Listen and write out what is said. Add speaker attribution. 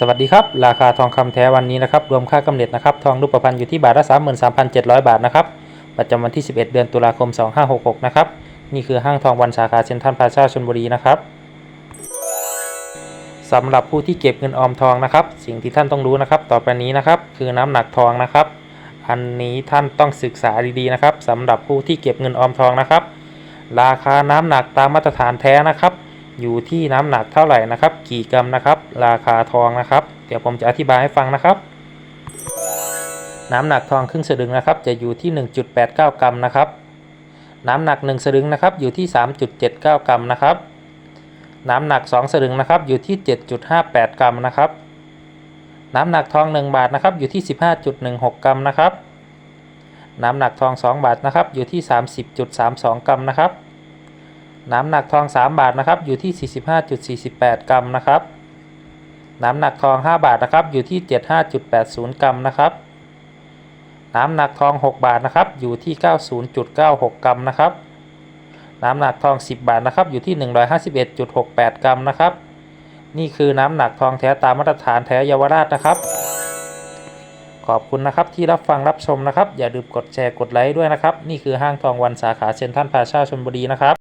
Speaker 1: สวัสดีครับ ราคาทองคำแท้วันนี้นะครับ รวมค่ากำเนิดนะครับ ทองรูปพรรณอยู่ที่บาทละ33,700 บาทนะครับ ประจำวันที่ 11 เดือนตุลาคม 2566 นะครับ นี่คือห้างทองวันสาขาเซ็นทรัลพาซาชลบุรีนะครับสำหรับผู้ที่เก็บเงินออมทองนะครับ สิ่งที่ท่านต้องรู้นะครับ ต่อไปนี้นะครับ คือน้ำหนักทองนะครับ อันนี้ท่านต้องศึกษาดีๆนะครับสำหรับผู้ที่เก็บเงินออมทองนะครับ ราคาน้ำหนักตามมาตรฐานแท้นะครับ อยู่ที่น้ำหนักเท่าไหร่นะครับ กี่กรัมนะครับ ราคาทองนะครับ เดี๋ยวผมจะอธิบายให้ฟังนะครับ น้ำหนักทองครึ่งสลึงนะครับ จะอยู่ที่ 1.89 กรัมนะครับ น้ำหนัก 1 สลึงนะครับ อยู่ที่ 3.79 กรัมนะครับ น้ำหนัก 2 สลึงนะครับ อยู่ที่ 7.58 กรัมนะครับ น้ำหนักทอง 1 บาทนะครับ อยู่ที่ 15.16 กรัมนะครับ น้ำหนักทอง 2 บาทนะครับ อยู่ที่ 30.32 กรัมนะครับ น้ำหนักทอง 3 บาทนะครับอยู่ที่ 45.48 กรัมนะครับน้ำหนักทอง 5 บาทนะครับอยู่ที่ 75.80 กรัมนะครับน้ำหนักทอง 6 บาทนะครับอยู่ที่ 90.96 กรัมนะครับน้ำหนักทอง 10 บาทนะครับอยู่ที่ 151.68 กรัมนะครับนี่คือน้ำหนักทองแท้ตามมาตรฐานแท้เยาวราชนะครับ ขอบคุณนะครับที่รับฟังรับชมนะครับ อย่าลืมกดแชร์กดไลค์ด้วยนะครับ นี่คือห้างทองวันสาขาเซ็นทรัลพาซาชลบุรีนะครับ